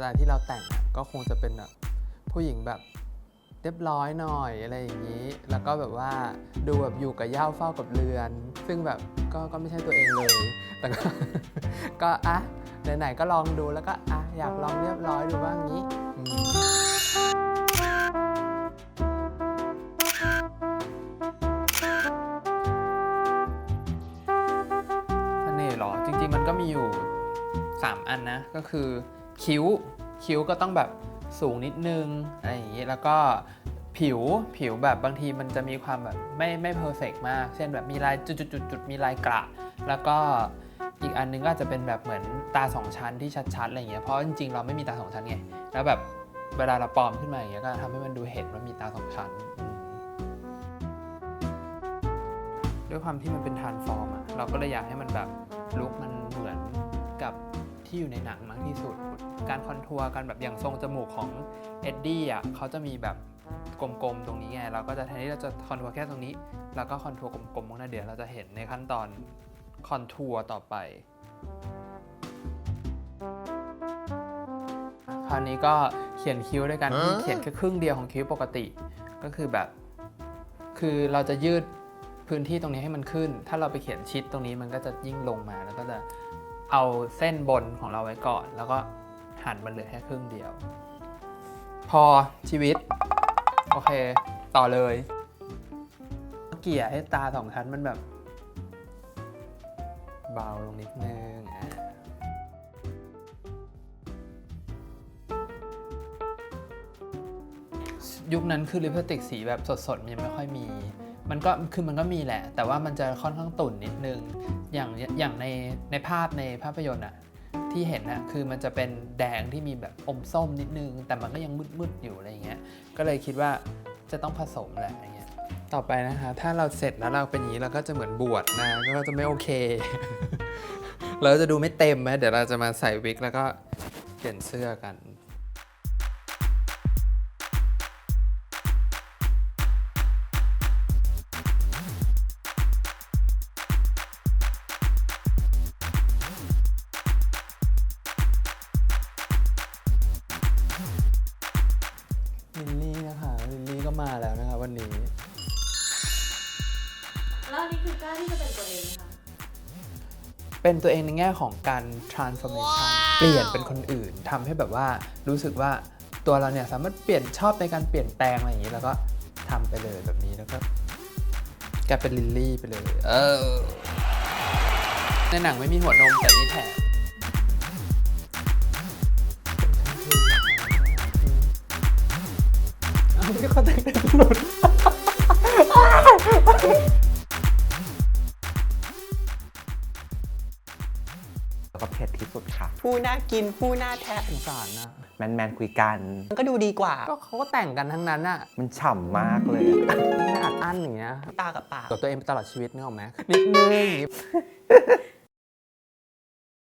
ไตล์ที่เราแต่งก็คงจะเป็นแบบผู้หญิงแบบเรียบร้อยหน่อยอะไรอย่างนี้ แล้วก็แบบว่าดูแบบอยู่กับเย้าเฝ้ากับเรือน ซึ่งแบบก็ก็ไม่ใช่ตัวเองเลย แต่ก็ก็อะไหนๆก็ลองดูแล้วก็อะอยากลองเรียบร้อยดูบ้างงี้เสน่ห์เหรอจริง ๆ มันก็มีอยู่ 3 อันนะก็คือ คิ้ว คิ้วก็ต้องแบบสูงนิดนึงอะไรอย่างนี้แล้วก็ผิวผิวแบบบางทีมันจะมีความแบบไม่ไม่เพอร์เฟกมาก เช่นแบบมีลายจุดๆๆมีลายกระ แล้วก็อีกอันนึงก็จะเป็นแบบเหมือนตาสองชั้นที่ชัดๆอะไรอย่างเงี้ยเพราะจริงๆเราไม่มีตาสองชั้นไงแล้วแบบเวลาเราปลอมขึ้นมาอย่างเงี้ยก็ทำให้มันดูเห็นว่ามีตาสองชั้นด้วยความที่มันเป็นทรานฟอร์มอะเราก็เลยอยากให้มันแบบลุคมันเหมือนกับ ที่อยู่ในหนังมากที่สุด การคอนทัวร์การแบบอย่างทรงจมูกของเอ็ดดี้อะเขาจะมีแบบกลมๆตรงนี้ไงเราก็จะแทนที่เราจะคอนทัวร์แค่ตรงนี้ แล้วก็คอนทัวร์กลมๆตรงนั้นเดี๋ยวเราจะเห็นในขั้นตอนคอนทัวร์ต่อไปคราวนี้ก็เขียนคิ้วด้วยกันที่เขียนแค่ครึ่งเดียวของคิ้วปกติ ก็คือแบบ คือเราจะยืดพื้นที่ตรงนี้ให้มันขึ้น ถ้าเราไปเขียนชิดตรงนี้มันก็จะยิ่งลงมาแล้วก็จะ เอาเส้นบนของเราไว้ก่อน แล้วก็หั่นมันเหลือแค่ครึ่งเดียว พอชีวิต โอเค ต่อเลยเกี่ยให้ตาสองชั้นมันแบบ เบาลงนิดนึงยุคนั้นคือลิปสติกสีแบบสดๆมันยังไม่ค่อยมี มันก็คือมันก็มีแหละ แต่ว่ามันจะค่อนข้างตุ่นนิดนึง อย่างอย่างในในภาพในภาพยนตร์อะที่เห็นอะคือมันจะเป็นแดงที่มีแบบอมส้มนิดนึง แต่มันก็ยังมืดๆอยู่อะไรอย่างเงี้ยก็เลยคิดว่าจะต้องผสมแหละอย่างเงี้ยต่อไปนะคะ ถ้าเราเสร็จแล้วเราเป็นอย่างนี้เราก็จะเหมือนบวชนะก็จะไม่โอเค เราจะดูไม่เต็มไหมเดี๋ยวเราจะมาใส่วิกแล้วก็เปลี่ยนเสื้อกัน ลินลี่นะคะลินลี่ก็มาแล้วนะคะวันนี้ แล้วอันนี้คือกล้าที่จะเป็นตัวเองไหมคะเป็นตัวเองในแง่ของการ transformation เปลี่ยนเป็นคนอื่นทำให้แบบว่ารู้สึกว่าตัวเราเนี่ยสามารถเปลี่ยนชอบในการเปลี่ยนแปลงอะไรอย่างนี้แล้วก็ทำไปเลยแบบนี้แล้วก็กลายเป็นลิลลี่ไปเลย เออ ในหนังไม่มีหัวนมแต่นี่แถม เอาที่เขาแต่งเป็นหลุดแล้วก็เผ็ดที่สุดค่ะ ผู้น่ากินผู้น่าแทะสงสารนะ แมนแมนๆคุยกัน มันก็ดูดีกว่า ก็เขาก็แต่งกันทั้งนั้นอะมันฉ่ำมากเลยอะไม่อัดอั้นอย่างเงี้ยตากับปากกับตัวเองไปตลอดชีวิตนึกออกไหมนิดนึงอย่างงี้